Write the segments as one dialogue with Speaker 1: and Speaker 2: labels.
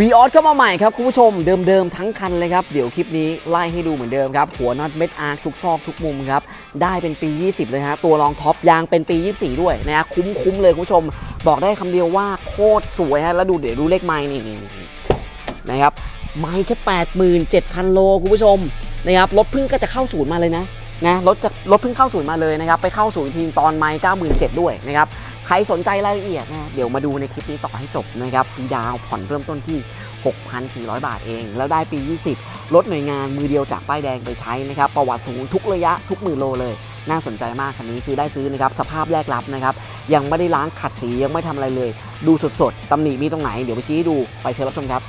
Speaker 1: วีออสเข้ามาใหม่ครับคุณผู้ชมเดิมๆทั้งคันเลยครับ เดี๋ยวคลิปนี้ไล่ให้ดูเหมือนเดิมครับ หัวน็อตเม็ดอาร์คทุกซอกทุกมุมครับ ได้เป็นปี 20 เลยฮะตัวรองท็อปยางเป็นปี 24 ด้วยนะฮะคุ้มๆเลยคุณผู้ชม บอกได้คำเดียวว่าโคตรสวยฮะแล้วดูเดี๋ยวดูเลขไม้นี่นี่นะครับไม้แค่ 87,000 โลคุณผู้ชมนะครับรถเพิ่งก็จะเข้าศูนย์มาเลยนะนะรถจะรถเพิ่งเข้าศูนย์มาเลยนะครับไปเข้าศูนย์อีกทีตอนไม้97,000ด้วยนะครับ ใครสนใจรายละเอียดนะเดี๋ยวมาดูในคลิปนี้ต่อให้จบนะครับฟรีดาวผ่อนเริ่มต้นที่ 6,400 บาทเอง แล้วได้ปี 20 ลดหน่วยงานมือเดียวจากป้ายแดงไปใช้นะครับประวัติสูงทุกระยะทุกหมื่นโลเลย น่าสนใจมากคันนี้ซื้อได้ซื้อนะครับสภาพแรกรับนะครับยังไม่ได้ล้างขัดสียังไม่ทำอะไรเลย ดูสดๆตำหนิมีตรงไหนเดี๋ยวไปชี้ให้ดูไปเชิญรับชมครับ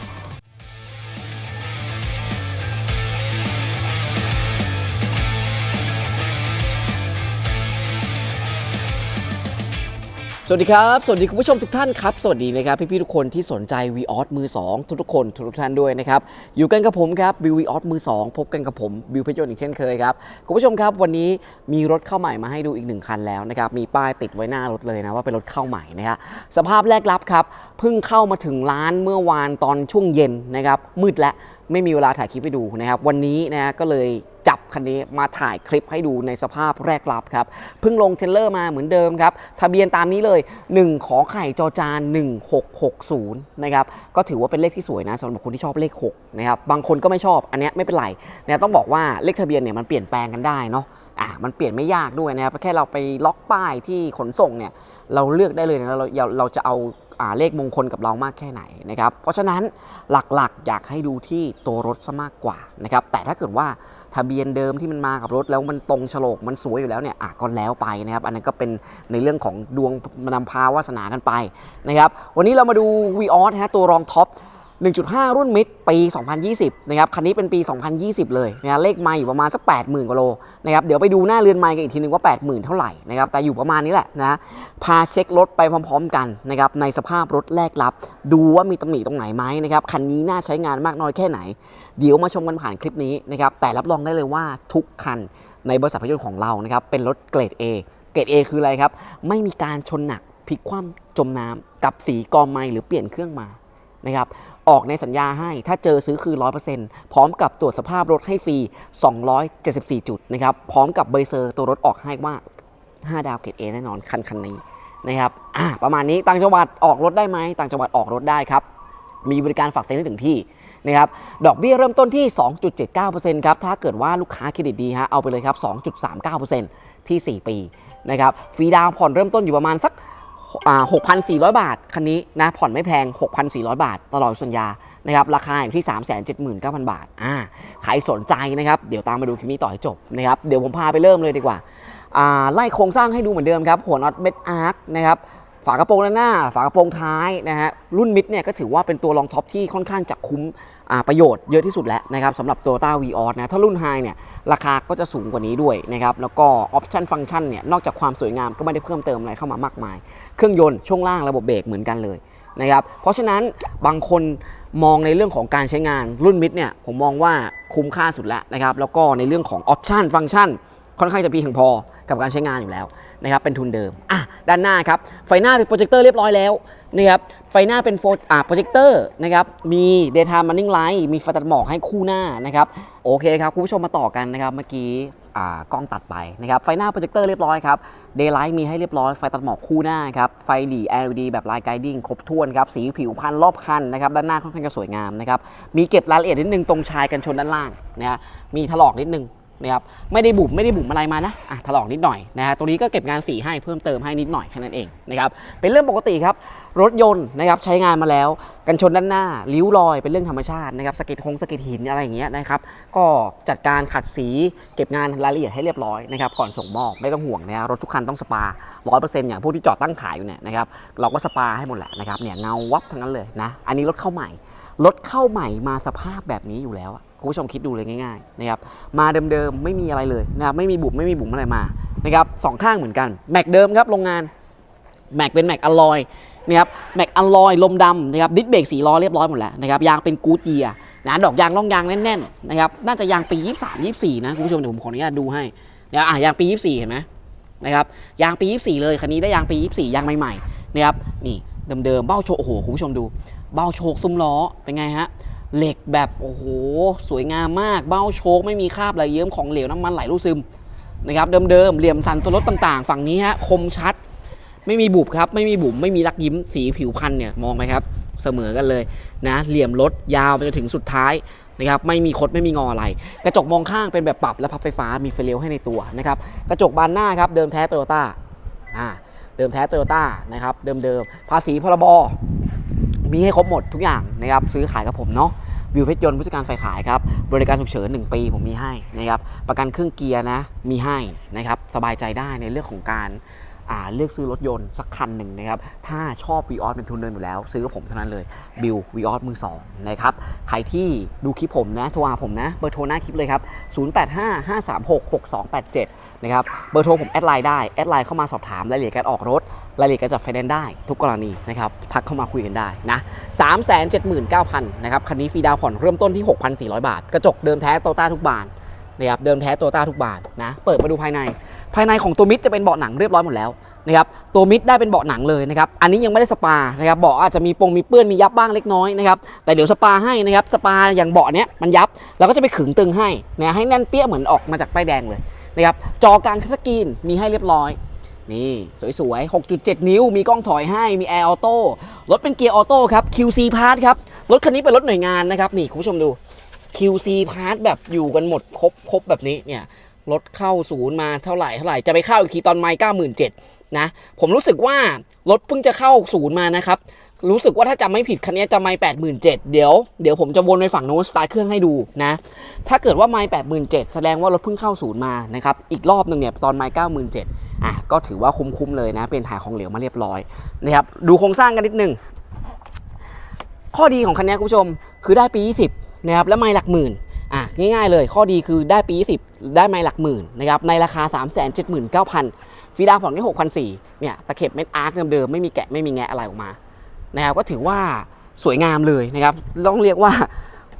Speaker 1: สวัสดีครับ สวัสดีคุณผู้ชมทุกท่านครับ สวัสดีนะครับพี่ๆทุกคนที่สนใจ v ีออสมือ 2 ทุกๆคนทุกท่านด้วยนะครับ อยู่กันกับผมครับบิววีออสมือ 2 พบกันกับผมบิวเพชรยนต์อีกเช่นเคยครับ คุณผู้ชมครับวันนี้มีรถเข้าใหม่มาให้ดูอีกหนึ่งคันแล้วนะครับ มีป้ายติดไว้หน้ารถเลยนะว่าเป็นรถเข้าใหม่นะครับสภาพแรกรับครับเพิ่งเข้ามาถึงร้านเมื่อวานตอนช่วงเย็นนะครับมืดแล้ว ไม่มีเวลาถ่ายคลิปให้ดูนะครับ วันนี้นะก็เลยจับคันนี้มาถ่ายคลิปให้ดูในสภาพแรกรับครับ เพิ่งลงเทรลเลอร์มาเหมือนเดิมครับ ทะเบียนตามนี้เลย 1 ขอไข่จอจาน 1660 นะครับ ก็ถือว่าเป็นเลขที่สวยนะสำหรับคนที่ชอบเลข 6 นะครับ บางคนก็ไม่ชอบ อันนี้ไม่เป็นไรนะรต้องบอกว่าเลขทะเบียนเนี่ยมันเปลี่ยนแปลงกันได้เนาะอะมันเปลี่ยนไม่ยากด้วยนะครับแค่เราไปล็อกป้ายที่ขนส่งเนี่ยเราเลือกได้เลยนะเราเราเราจะเอา เลขมงคลกับเรามากแค่ไหนนะครับเพราะฉะนั้นหลักๆ อยากให้ดูที่ตัวรถซะมากกว่านะครับแต่ถ้าเกิดว่าทะเบียนเดิมที่มันมากับรถแล้วมันตรงฉลกมันสวยอยู่แล้วเนี่ยอะก็แล้วไปนะครับอันนั้นก็เป็นในเรื่องของดวงนำพาวาสนากันไปนะครับวันนี้เรามาดู v ีออสฮะตัวรองท็อป 1.5 รุ่นมิดปี 2020 นะครับ คันนี้เป็นปี 2020 เลยนะเลขไม่อยู่ประมาณสัก 80,000กว่าโลนะครับ เดี๋ยวไปดูหน้าเรือนไม้กันอีกทีนึงว่า 80,000 เท่าไหร่นะครับ แต่อยู่ประมาณนี้แหละนะพาเช็ครถไปพร้อม ๆ กันนะครับในสภาพรถแรกรับ ดูว่ามีตำหนิตรงไหนไหมนะครับ คันนี้น่าใช้งานมากน้อยแค่ไหน เดี๋ยวมาชมกันผ่านคลิปนี้นะครับ แต่รับรองได้เลยว่าทุกคันในบริษัทพยนต์ของเรานะครับเป็นรถเกรด A เกรด A คืออะไรครับ ไม่มีการชนหนักพลิกคว่ำจมน้ำกับสีกอไม้หรือเปลี่ยนเครื่องมานะครับ ออกในสัญญาให้ ถ้าเจอซื้อคืน100%พร้อมกับตรวจสภาพรถให้ฟรี 274 จุดนะครับ พร้อมกับเบย์เซอร์ตัวรถออกให้ว่า 5 ดาวเกรดเอแน่นอนคันคันนี้นะครับอะประมาณนี้ต่างจังหวัดออกรถได้ไหมต่างจังหวัดออกรถได้ครับ มีบริการฝากเซ็นให้ถึงที่นะครับดอกเบี้ยเริ่มต้นที่ 2.79%ครับถ้าเกิดว่าลูกค้าเครดิตดีฮะเอาไปเลยครับ 2.39%ที่ 4 ปีนะครับฟรีดาวผ่อนเริ่มต้นอยู่ประมาณสัก 6,400 บาท คันนี้นะผ่อนไม่แพง 6,400 บาท ตลอดสัญญานะครับราคาอยู่ที่ 379,000 บาทอ่าใครสนใจนะครับเดี๋ยวตามมาดูคลิปนี้ต่อให้จบนะครับเดี๋ยวผมพาไปเริ่มเลยดีกว่าอ่าไล่โครงสร้างให้ดูเหมือนเดิมครับหัวน็อตเม็ดอาร์คนะครับฝากระโปรงด้านหน้า ฝากระโปรงท้ายนะฮะรุ่นมิดเนี่ยก็ถือว่าเป็นตัวรองท็อปที่ค่อนข้างจะคุ้ม ประโยชน์เยอะที่สุดแล้วนะครับสำหรับ Toyota v ีออนะถ้ารุ่นไฮเนี่ยราคาก็จะสูงกว่านี้ด้วยนะครับแล้วก็ออปชันฟังก์ชันเนี่ยนอกจากความสวยงามก็ไม่ได้เพิ่มเติมอะไรเข้ามามากมาย เครื่องยนต์ช่วงล่างระบบเบรกเหมือนกันเลยนะครับเพราะฉะนั้นบางคนมองในเรื่องของการใช้งานรุ่นมิดเนี่ยผมมองว่าคุ้มค่าสุดแล้วนะครับแล้วก็ในเรื่องของออปชันฟังก์ชันค่อนข้างจะเพียงพอกับการใช้งานอยู่แล้วนะครับเป็นทุนเดิมอะด้านหน้าครับไฟหน้าเป็นโปรเจคเตอร์เรียบร้อยแล้วนะครับ ไฟหน้าเป็นโฟอ่าโปรเจคเตอร์นะครับ มี daytime running light มีไฟตัดหมอกให้คู่หน้านะครับ โอเคครับคุณผู้ชมมาต่อกันนะครับ เมื่อกี้อ่ากล้องตัดไปนะครับ ไฟหน้าโปรเจคเตอร์เรียบร้อยครับ daylight มีให้เรียบร้อย ไฟตัดหมอกคู่หน้าครับ ไฟหลี LED แบบ light guiding ครบถ้วนครับ สีผิวพันรอบคันนะครับ ด้านหน้าค่อนข้างจะสวยงามนะครับ มีเก็บรายละเอียดนิดนึงตรงชายกันชนด้านล่างนะฮะ มีถลอกนิดนึง นะครับไม่ได้บุ๋มไม่ได้บุ๋มอะไรมานะอะถลอกนิดหน่อยนะฮะตรงนี้ก็เก็บงานสีให้เพิ่มเติมให้นิดหน่อยแค่นั้นเองนะครับเป็นเรื่องปกติครับรถยนต์นะครับใช้งานมาแล้ว กันชนด้านหน้าริ้วรอยเป็นเรื่องธรรมชาตินะครับสะเก็ดคงสะเก็ดหินอะไรอย่างเงี้ยนะครับก็จัดการขัดสีเก็บงานรายละเอียดให้เรียบร้อยนะครับก่อนส่งมอบไม่ต้องห่วงนะฮะรถทุกคันต้องสปา 100%อย่างพวกที่จอดตั้งขายอยู่เนี่ยนะครับเราก็สปาให้หมดแหละนะครับเนี่ยเงาวับทั้งนั้นเลยนะอันนี้รถเข้าใหม่รถเข้าใหม่มาสภาพแบบนี้อยู่แล้ว คุณผู้ชมคิดดูเลยง่ายๆนะครับมาเดิมๆไม่มีอะไรเลยนะครับไม่มีบุบไม่มีบุ๋มอะไรมานะครับสองข้างเหมือนกันแม็กเดิมครับโรงงานแม็กเป็นแม็กอลลอยนะครับแม็กอลลอยลมดำนะครับดิสเบรกสีล้อเรียบร้อยหมดแล้วนะครับยางเป็นกู๊ดเยียร์นะดอกยางร่องยางแน่นๆนะครับน่าจะยางปี 23 24 นะคุณผู้ชมเดี๋ยวผมขออนุญาตดูให้นะอะยางปี 24 เห็นไหมนะครับยางปี 24 เลยคันนี้ได้ยางปี 24 ยางใหม่ๆนะครับนี่เดิมๆเบ้าโชโอ้โหคุณผู้ชมดู เบ้าโชคซุ้มล้อเป็นไงฮะ เหล็กแบบโอ้โหสวยงามมากเบ้าโชคไม่มีคราบอะไรเยิ้มของเหลวน้ำมันไหลรูดซึมนะครับเดิมๆเหลี่ยมสันตัวรถต่างๆ ฝั่งนี้ฮะคมชัด ไม่มีบุบครับ ไม่มีบุ๋มไม่มีรักยิ้มสีผิวพันธ์เนี่ยมองไหมครับ เสมอกันเลยนะ เหลี่ยมรถยาวไปจนถึงสุดท้ายนะครับไม่มีคดไม่มีงออะไร กระจกมองข้างเป็นแบบปรับและพับไฟฟ้ามีไฟเลี้ยวให้ในตัวนะครับกระจกบานหน้าครับเดิมแท้โตโยต้าอ่าเดิมแท้โตโยต้านะครับเดิมๆภาษีพรบ มีให้ครบหมดทุกอย่างนะครับซื้อขายกับผมเนาะวิวเพชรยนต์ผู้จัดการฝ่ายขายครับบริการฉุกเฉิน1 ปีผมมีให้นะครับประกันเครื่องเกียร์นะมีให้นะครับสบายใจได้ในเรื่องของการ เลือกซื้อรถยนต์สักคันหนึ่งนะครับถ้าชอบวีออสเป็นทุนเดิมอยู่แล้ว ซื้อกับผมเท่านั้นเลยบิววีออสมือสองนะครับใครที่ดูคลิปผมนะโทรหาผมนะเบอร์โทรหน้าคลิปเลยครับ 0855366287 นะครับเบอร์โทรผมแอดไลน์ได้แอดไลน์เข้ามาสอบถามรายละเอียดการออกรถรายละเอียดการจัดไฟแนนซ์ได้ทุกกรณีนะครับทักเข้ามาคุยกันได้นะ379,000นะครับคันนี้ฟรีดาวผ่อนเริ่มต้นที่ 6,400 บาท กระจกเดิมแท้โตต้าทุกบานนะครับเดิมแท้โตต้าทุกบานนะเปิดมาดูภายใน ภายในของตัวมิดจะเป็นเบาะหนังเรียบร้อยหมดแล้วนะครับตัวมิดได้เป็นเบาะหนังเลยนะครับอันนี้ยังไม่ได้สปานะครับเบาะอาจจะมีปงมีเปื้อนมียับบ้างเล็กน้อยนะครับแต่เดี๋ยวสปาให้นะครับสปาอย่างเบาะเนี้ยมันยับเราก็จะไปขึงตึงให้นะให้แน่นเปี้ยเหมือนออกมาจากป้ายแดงเลยนะครับจอกลางสกรีนมีให้เรียบร้อยนี่สวยๆ 6.7 นิ้ว มีกล้องถอยให้ มีแอร์ออโต้ รถเป็นเกียร์ออโต้ครับ QC Part ครับ รถคันนี้เป็นรถหน่วยงานนะครับ นี่คุณผู้ชมดู QC Part แบบอยู่กันหมดครบครบแบบนี้เนี่ย รถเข้าศูนย์มาเท่าไหร่เท่าไหร่จะไปเข้าอีกทีตอนไม่97,000นะผมรู้สึกว่ารถเพิ่งจะเข้าศูนย์มานะครับรู้สึกว่าถ้าจำไม่ผิดคันนี้จะไม่87,000เดี๋ยวเดี๋ยวผมจะวนไปฝั่งโน้นสตาร์ทเครื่องให้ดูนะถ้าเกิดว่าไม่87,000แสดงว่ารถเพิ่งเข้าศูนย์มานะครับอีกรอบหนึ่งเนี่ยตอนไม่97,000อะก็ถือว่าคุ้มๆเลยนะ เป็นถ่ายของเหลวมาเรียบร้อยนะครับดูโครงสร้างกันนิดนึงข้อดีของคันนี้คุณผู้ชมคือได้ปี 20นะครับและไม่หลักหมื่น อะง่ายๆเลยข้อดีคือได้ปี 20 ได้ไม่หลักหมื่นนะครับในราคา 3 7 9 0 0 0ฟีดาผ่อนแค่6,400เนี่ยตะเข็บเม็ดอาร์คเดิมๆไม่มีแกะไม่มีแงะอะไรออกมานะครับก็ถือว่าสวยงามเลยนะครับต้องเรียกว่า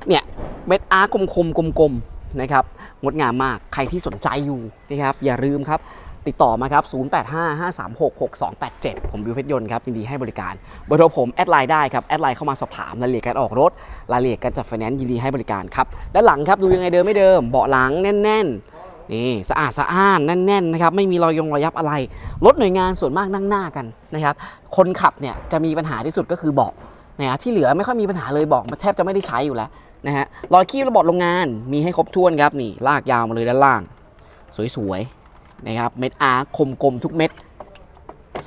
Speaker 1: เนี่ยเม็ดอาร์คคมๆกลมๆนะครับงดงามมากใครที่สนใจอยู่นะครับอย่าลืมครับ ติดต่อมาครับ 0855366287 ผมบิวเพชรยนต์ครับยินดีให้บริการเบอร์โทรผมแอดไลน์ได้ครับแอดไลน์เข้ามาสอบถามรายละเอียดการออกรถรายละเอียดการจัดไฟแนนซ์ยินดีให้บริการครับด้านหลังครับดูยังไงเดิมไม่เดิมเบาะหลังแน่นๆนี่สะอาดสะอ้านแน่นๆนะครับไม่มีรอยยงรอยยับอะไรรถหน่วยงานส่วนมากนั่งหน้ากันนะครับคนขับเนี่ยจะมีปัญหาที่สุดก็คือเบาะนะฮะที่เหลือไม่ค่อยมีปัญหาเลยเบาะแทบจะไม่ได้ใช้อยู่แล้วนะฮะรอยคีบระบบโรงงานมีให้ครบถ้วนครับนี่ลากยาวมาเลยด้านล่าง สวยๆ นะครับเม็ดอาร์คมกลมทุกเม็ด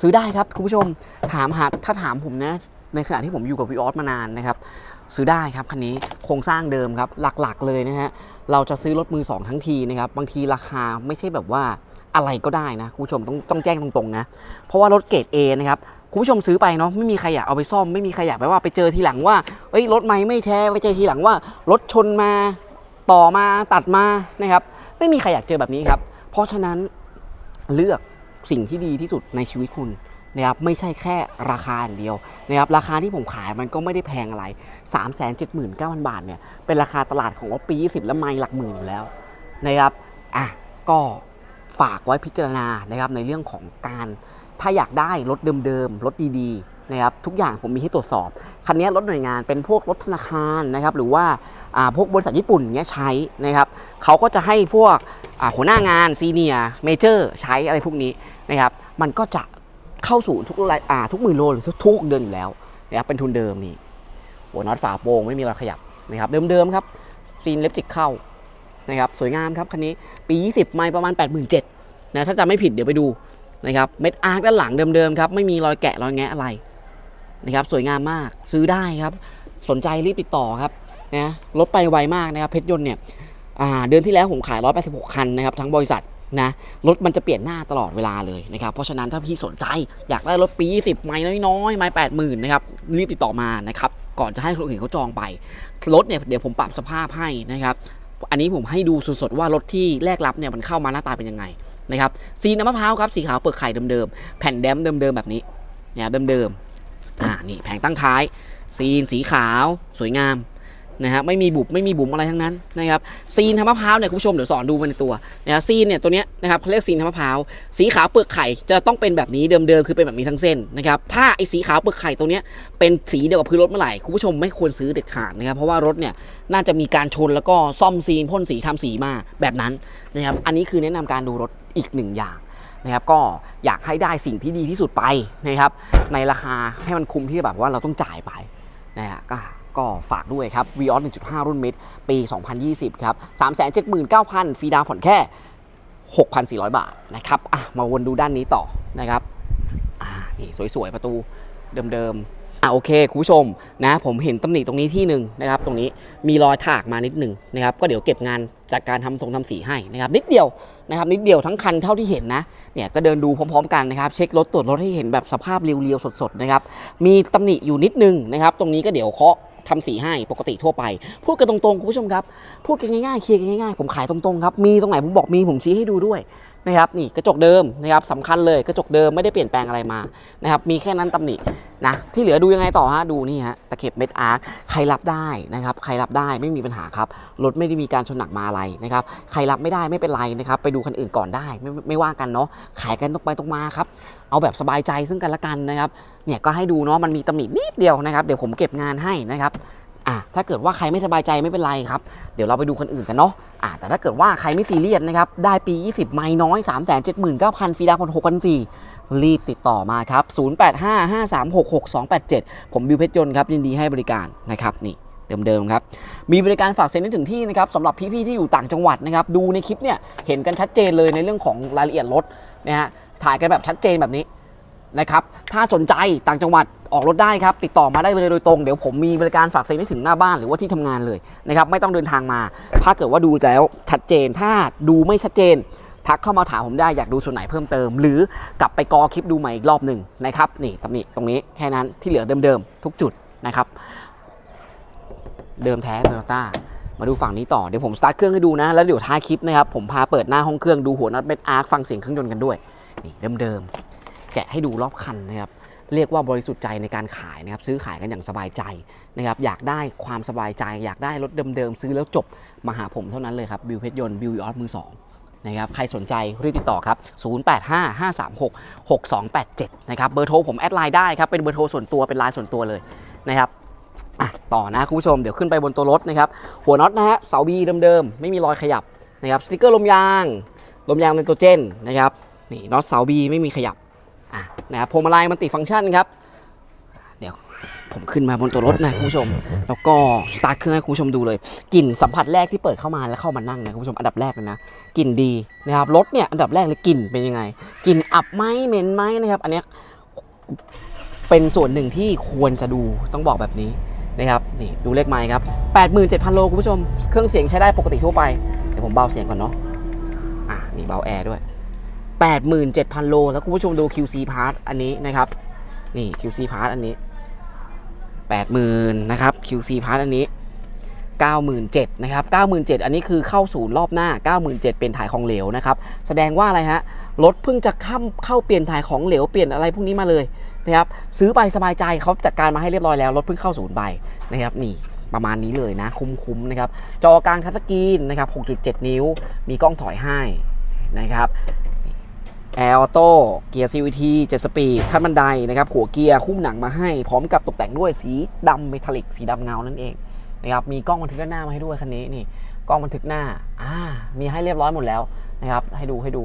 Speaker 1: ซื้อได้ครับคุณผู้ชมถามหาถ้าถามผมนะ ในขณะที่ผมอยู่กับวีออสมานานนะครับ ซื้อได้ครับคันนี้โครงสร้างเดิมครับ หลักๆเลยนะฮะเราจะซื้อรถมือสองทั้งทีนะครับ บางทีราคาไม่ใช่แบบว่าอะไรก็ได้นะคุณผู้ชมต้องต้องแจ้งตรงๆนะ เพราะว่ารถเกรด A นะครับคุณผู้ชมซื้อไปเนาะไม่มีใครอยากเอาไปซ่อมไม่มีใครอยากไปว่าไปเจอทีหลังว่าเอ้ยรถไม่ไม่แท้ไปเจอทีหลังว่ารถชนมาต่อมาตัดมานะครับ ไม่มีใครอยากเจอแบบนี้ครับ เพราะฉะนั้น เลือกสิ่งที่ดีที่สุดในชีวิตคุณนะครับไม่ใช่แค่ราคาอย่างเดียวนะครับราคาที่ผมขายมันก็ไม่ได้แพงอะไร 3 7 9 0 0 0 บาทเนี่ยเป็นราคาตลาดของรถปี 20 และไม่หลักหมื่นอยู่แล้วนะครับอะก็ฝากไว้พิจารณานะครับในเรื่องของการถ้าอยากได้รถเดิมๆรถดีๆ นะครับทุกอย่างผมมีให้ตรวจสอบ คันนี้รถหน่วยงานเป็นพวกรถธนาคารนะครับหรือว่าพวกบริษัทญี่ปุ่นเงี้ยใช้นะครับเขาก็จะให้พวกหัวหน้างานซีเนียเมเจอร์ใช้อะไรพวกนี้นะครับมันก็จะเข้าสู่ทุกรายอ่าทุกหมื่นโลหรือทุกเดือนอยู่แล้วนะครับเป็นทุนเดิมนี่หัวน็อตฝาโปร่งไม่มีรอยขยับนะครับเดิมๆครับซีนเล็บจิกเข้านะครับสวยงามครับคันนี้ปี 20 ไม่ประมาณ 87,000นะถ้าจำไม่ผิดเดี๋ยวไปดูนะครับเม็ดอาร์คด้านหลังเดิมๆครับไม่มีรอยแกะรอยแงะอะไร นะครับสวยงามมากซื้อได้ครับ สนใจรีบติดต่อครับนะรถไปไวมากนะครับเพชรยนต์เนี่ยเดือนที่แล้วผมขาย 186 คันนะครับทั้งบริษัทนะรถมันจะเปลี่ยนหน้าตลอดเวลาเลยนะครับเพราะฉะนั้นถ้าพี่สนใจอยากได้รถปี 20 ไม่น้อยๆไม่80,000นะครับรีบติดต่อมานะครับก่อนจะให้คนอื่นเขาจองไป รถเนี่ยเดี๋ยวผมปรับสภาพให้นะครับอันนี้ผมให้ดูสดๆว่ารถที่แรกรับเนี่ยมันเข้ามาหน้าตาเป็นยังไงนะครับซีน้ำมะพร้าวครับสีขาวเปลือกไข่เดิมๆแผ่นแดมเดิมๆแบบนี้เนี่ยเดิมๆ อ่านี่แผงตั้งท้าย ซีนสีขาวสวยงามนะฮะไม่มีบุบไม่มีบุ๋มอะไรทั้งนั้นนะครับซีนทำมะพร้าวเนี่ยคุณผู้ชมเดี๋ยวสอนดูมาในตัวนะฮะซีนเนี่ยตัวเนี้ยนะครับเขาเรียกซีนทำมะพร้าวสีขาวเปลือกไข่จะต้องเป็นแบบนี้เดิมๆคือเป็นแบบนี้ทั้งเส้นนะครับถ้าไอ้สีขาวเปลือกไข่ตัวเนี้ยเป็นสีเดียวกับพื้นรถเมื่อไหร่คุณผู้ชมไม่ควรซื้อเด็ดขาดนะครับเพราะว่ารถเนี่ยน่าจะมีการชนแล้วก็ซ่อมซีนพ่นสีทำสีมาแบบนั้นนะครับอันนี้คือแนะนำการดูรถอีกหนึ่งอย่าง นะครับก็อยากให้ได้สิ่งที่ดีที่สุดไปนะครับในราคาให้มันคุ้มที่แบบว่าเราต้องจ่ายไปนะฮะก็ก็ฝากด้วยครับ v ีออส1.5 รุ่นมิดปี 2020 ครับ 379,000 ฟรีดาวน์ผ่อนแค่ 6,400 บาทนะครับอะมาวนดูด้านนี้ต่อนะครับอ่านี่สวยๆ ประตูเดิมๆอะโอเค คุณผู้ชมนะผมเห็นตำหนิตรงนี้ที่หนึ่งนะครับ ตรงนี้มีรอยถากมานิดหนึ่งนะครับ ก็เดี๋ยวเก็บงาน จากการทำทรงทำสีให้นะครับนิดเดียวนะครับนิดเดียวทั้งคันเท่าที่เห็นนะเนี่ยก็เดินดูพร้อมๆกันนะครับเช็ครถตรวจรถให้เห็นแบบสภาพเรียวๆสดๆนะครับมีตำหนิอยู่นิดนึงนะครับตรงนี้ก็เดี๋ยวเคาะทำสีให้ปกติทั่วไป พูดกันตรงๆคุณผู้ชมครับ พูดกันง่ายๆเคลียร์กันง่ายๆผมขายตรงๆครับมีตรงไหนผมบอกมีผมชี้ให้ดูด้วย นะครับนี่กระจกเดิมนะครับสำคัญเลยกระจกเดิมไม่ได้เปลี่ยนแปลงอะไรมานะครับมีแค่นั้นตำหนินะที่เหลือดูยังไงต่อฮะดูนี่ฮะตะเข็บเม็ดอาร์คใครรับได้นะครับใครรับได้ไม่มีปัญหาครับรถไม่ได้มีการชนหนักมาอะไรนะครับใครรับไม่ได้ไม่เป็นไรนะครับไปดูคันอื่นก่อนได้ไม่ไม่ไม่ว่ากันเนาะขายกันตรงไปตรงมาครับเอาแบบสบายใจซึ่งกันและกันนะครับเนี่ยก็ให้ดูเนาะมันมีตำหนินิดเดียวนะครับเดี๋ยวผมเก็บงานให้นะครับ อะถ้าเกิดว่าใครไม่สบายใจไม่เป็นไรครับ เดี๋ยวเราไปดูคนอื่นกันเนาะอะแต่ถ้าเกิดว่าใครไม่ซีเรียสนะครับ ได้ปี 20 ไม่น้อย 3 7 9 0 0 0ฟรีดาวน์ผ่อน6,400รีบติดต่อมาครับ 0855366287 ผมบิวเพชรยนต์ครับยินดีให้บริการนะครับนี่เดิมๆครับ มีบริการฝากเซ็นให้ถึงที่นะครับสำหรับพี่ๆที่อยู่ต่างจังหวัดนะครับ ดูในคลิปเนี่ยเห็นกันชัดเจนเลยในเรื่องของรายละเอียดรถนะฮะถ่ายกันแบบชัดเจนแบบนี้ นะครับ ถ้าสนใจต่างจังหวัดออกรถได้ครับ ติดต่อมาได้เลยโดยตรง เดี๋ยวผมมีบริการฝากเซ็นให้ถึงหน้าบ้านหรือว่าที่ทำงานเลยนะครับ ไม่ต้องเดินทางมา ถ้าเกิดว่าดูแล้วชัดเจน ถ้าดูไม่ชัดเจน ทักเข้ามาถามผมได้อยากดูส่วนไหนเพิ่มเติม หรือกลับไปกอคลิปดูใหม่อีกรอบหนึ่งนะครับ นี่ตำหนิตรงนี้แค่นั้นที่เหลือเดิมๆทุกจุดนะครับ เดิมแท้โตโยต้ามาดูฝั่งนี้ต่อ เดี๋ยวผมสตาร์ทเครื่องให้ดูนะ แล้วเดี๋ยวท้ายคลิปนะครับ ผมพาเปิดหน้าห้องเครื่องดูหัวน็อตเบ็ดอาร์คฟังเสียงเครื่องยนต์กันด้วย นี่เดิมๆ แกะให้ดูรอบคันนะครับเรียกว่าบริสุทธิ์ใจในการขายนะครับซื้อขายกันอย่างสบายใจนะครับอยากได้ความสบายใจ อยากได้รถเดิมๆซื้อแล้วจบมาหาผมเท่านั้นเลยครับบิวเพชรยนต์บิวออสมือสองนะครับใครสนใจรีบติดต่อครับ 0855366287 นะครับเบอร์โทรผมแอดไลน์ได้ครับ เป็นเบอร์โทรส่วนตัวเป็นไลน์ส่วนตัวเลยนะครับต่อนะคุณผู้ชมเดี๋ยวขึ้นไปบนตัวรถนะครับ หัวน็อตนะฮะเสาบีเดิมๆ ไม่มีรอยขยับนะครับสติกเกอร์ลมยาง ลมยางไนโตรเจนนะครับนี่น็อตเสาบีไม่มีขยับ อะนะครับพวงมาลัยมันติฟังก์ชันครับ เดี๋ยวผมขึ้นมาบนตัวรถนะคุณผู้ชม แล้วก็สตาร์ทเครื่องให้คุณผู้ชมดูเลยกลิ่นสัมผัสแรกที่เปิดเข้ามาแล้วเข้ามานั่งนะคุณผู้ชมอันดับแรกเลยนะกลิ่นดีนะครับรถเนี่ยอันดับแรกเลยกลิ่นเป็นยังไงกลิ่นอับไหมเหม็นไหมนะครับ อันนี้เป็นส่วนหนึ่งที่ควรจะดูต้องบอกแบบนี้นะครับนี่ดูเลขไม้ครับ 87,000 โลคุณผู้ชม เครื่องเสียงใช้ได้ปกติทั่วไป เดี๋ยวผมเบาเสียงก่อนเนาะอะนี่เบาแอร์ด้วย 87,000 โล แล้วคุณผู้ชมดู QC Part อันนี้นะครับ นี่ QC Part อันนี้ 80,000 นะครับ QC Part อันนี้ 97,000นะครับ97,000 อันนี้คือเข้าศูนย์รอบหน้า 97,000 เป็นถ่ายของเหลวนะครับ แสดงว่าอะไรฮะ รถเพิ่งจะเข้าเข้าเปลี่ยนถ่ายของเหลว เปลี่ยนอะไรพวกนี้มาเลยนะครับ ซื้อไปสบายใจเขาจัดการมาให้เรียบร้อยแล้ว รถเพิ่งเข้าศูนย์ใบนะครับ นี่ประมาณนี้เลยนะ คุ้มๆนะครับ จอกลางทัชสกรีนนะครับ 6.7 นิ้ว มีกล้องถอยให้นะครับ แอร์ออโต้เกียร์ CVT 7 สปีดขั้นบันไดนะครับหัวเกียร์คุ้มหนังมาให้ พร้อมกับตกแต่งด้วยสีดำเมทัลลิก สีดำเงานั่นเองนะครับมีกล้องบันทึกด้านหน้ามาให้ด้วยคันนี้นี่กล้องบันทึกหน้าอ่ามีให้เรียบร้อยหมดแล้วนะครับให้ดูให้ดู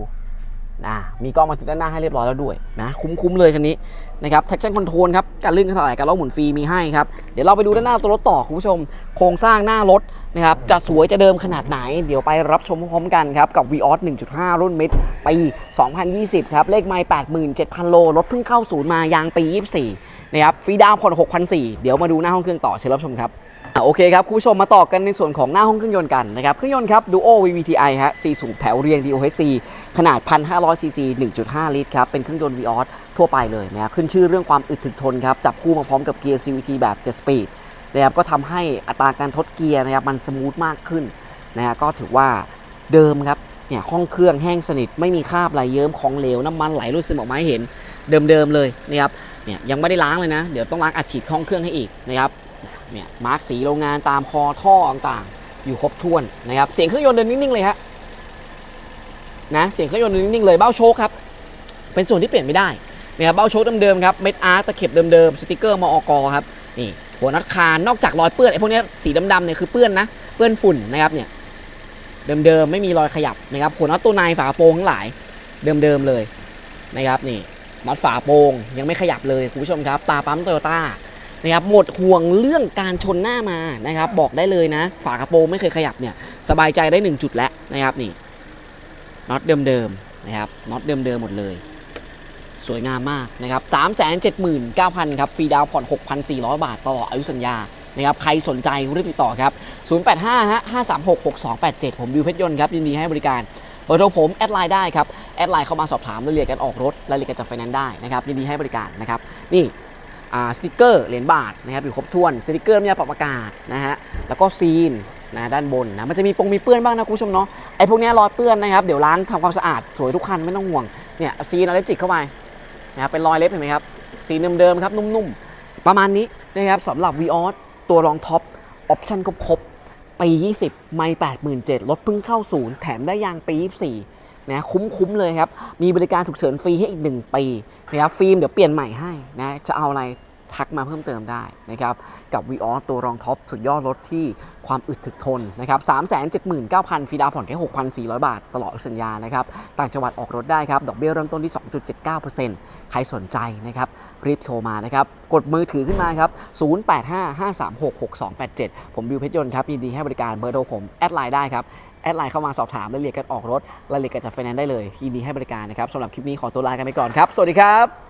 Speaker 1: นะมีกล้องบันทึกด้านหน้าให้เรียบร้อยแล้วด้วยนะคุ้มๆเลยคันนี้นะครับ traction control ครับการลื่นการถลายการล้อหมุนฟรีมีให้ครับ เดี๋ยวเราไปดูด้านหน้าตัวรถต่อคุณผู้ชม โครงสร้างหน้ารถนะครับจะสวยจะเดิมขนาดไหน เดี๋ยวไปรับชมพร้อมๆกันครับกับ v ีออส1.5 รุ่นมิดปี 2020 ครับ เลขไม่87,000 โล รถเพิ่งเข้าศูนย์มายางปี 24 นะครับฟรีดาวผ่อน6,400 เดี๋ยวมาดูหน้าห้องเครื่องต่อเชิญรับชมครับโอเคครับคุณผู้ชมมาต่อกันในส่วนของหน้าห้องเครื่องยนต์กันนะครับเครื่องยนต์ครับ Duo VVTi ฮะ4สูบแถวเรียง DOHC ขนาด 1,500 cc 1.5 ลิตรครับ เป็นเครื่องยนต์ Vios ทั่วไปเลยนะครับขึ้นชื่อเรื่องความอึดถึกทนครับ จับคู่มาพร้อมกับเกียร์ CVT แบบ7 speed นะครับก็ทำให้อัตราการทดเกียร์นะครับมันสมูทมากขึ้นนะฮะก็ถือว่าเดิมครับเนี่ยห้องเครื่องแห้งสนิท ไม่มีคราบไหลเยิ้มของเหลวน้ำมันไหลรุ่นซึมออกมาให้เห็นเดิมๆเลยนะครับเนี่ยยังไม่ได้ล้างเลยนะ เดี๋ยวต้องล้างอัดฉีดห้องเครื่องให้อีกนะครับเนี่ยมาร์กสีโรงงานตามคอท่อต่างๆ อยู่ครบถ้วนนะครับเสียงเครื่องยนต์เดินนิ่งๆเลยฮะ นะเสียงเครื่องยนต์เดินนิ่งๆเลยเบ้าโชคครับเป็นส่วนที่เปลี่ยนไม่ได้เนะครับเบ้าโชคเดิมๆครับเม็ดอาร์ตะเข็บเดิมๆสติกเกอร์มอกครับนี่หัวน็อตคานนอกจากรอยเปื้อนไอ้พวกนี้สีดำๆเนี่ยคือเปื้อนนะเปื้อนฝุ่นนะครับเนี่ยเดิมๆไม่มีรอยขยับนะครับหัวน็อตตัวในฝากระโปรงทั้งหลายเดิมๆเลยนะครับนี่น็อตฝาโปรงยังไม่ขยับเลยคุณผู้ชมครับตาปั๊มโตโยต้านะครับหมดห่วงเรื่องการชนหน้ามานะครับบอกได้เลยนะ ฝากระโปรงไม่เคยขยับเนี่ยสบายใจได้หนึ่งจุดแล้วนะครับนี่ น็อตเดิมๆนะครับน็อตเดิมๆหมดเลย สวยงามมากนะครับ379,000ครับฟรีดาวน์ผ่อน6,400บาทตลอดอายุสัญญานะครับใครสนใจรีบติดต่อครับ 085ฮะ536 6287 ผมบิวเพชรยนต์ครับยินดีให้บริการเบอร์โทรผม แอดไลน์ได้ครับ แอดไลน์เข้ามาสอบถามรายละเอียดการออกรถรายละเอียดการจัดไฟแนนซ์ได้นะครับยินดีให้บริการนะครับ นี่สติกเกอร์เหรียญบาทนะครับอยู่ครบถ้วนสติกเกอร์น้ำยาปรับอากาศนะฮะแล้วก็ซีน นะด้านบนนะมันจะมีปงมีเปื้อนบ้างนะคุณผู้ชมเนาะไอ้พวกนี้รอยเปื้อนนะครับเดี๋ยวล้างทำความสะอาดสวยทุกคันไม่ต้องห่วงเนี่ยซีนเอาเล็บจิกเข้าไปนะครับเป็นรอยเล็บเห็นไหมครับสีเดิมๆครับนุ่มๆ ประมาณนี้นะครับสำหรับ v ีออสตัวรองท็อปออปชั่นครบๆปี 20 ไม่ 87,000รถเพิ่งเข้าศูนย์แถมได้ยางปี 24นะคุ้มๆเลยครับ มีบริการฉุกเฉินฟรีให้อีก 1 ปีนะครับฟิล์มเดี๋ยวเปลี่ยนใหม่ให้นะจะเอาอะไร ทักมาเพิ่มเติมได้นะครับกับ v ีออตัวรองท็อปสุดยอดรถที่ความอึดถึกทนนะครับ379,000ฟรีดาวน์ผ่อนแค่6,400บาท ตลอดสัญญานะครับต่างจังหวัดออกรถได้ครับ ดอกเบี้ยเริ่มต้นที่2.79%ใครสนใจนะครับรีบโทรมานะครับ กดมือถือขึ้นมาครับ 0855366287 ผมบิวเพชรยนต์ครับยินดีให้บริการเบอร์โทรผม แอดไลน์ได้ครับ แอดไลน์เข้ามาสอบถามรายละเอียดการออกรถรายละเอียดการจัดไฟแนนซ์ได้เลยยินดีให้บริการนะครับสำหรับคลิปนี้ขอตัวลากันไปก่อนครับ สวัสดีครับ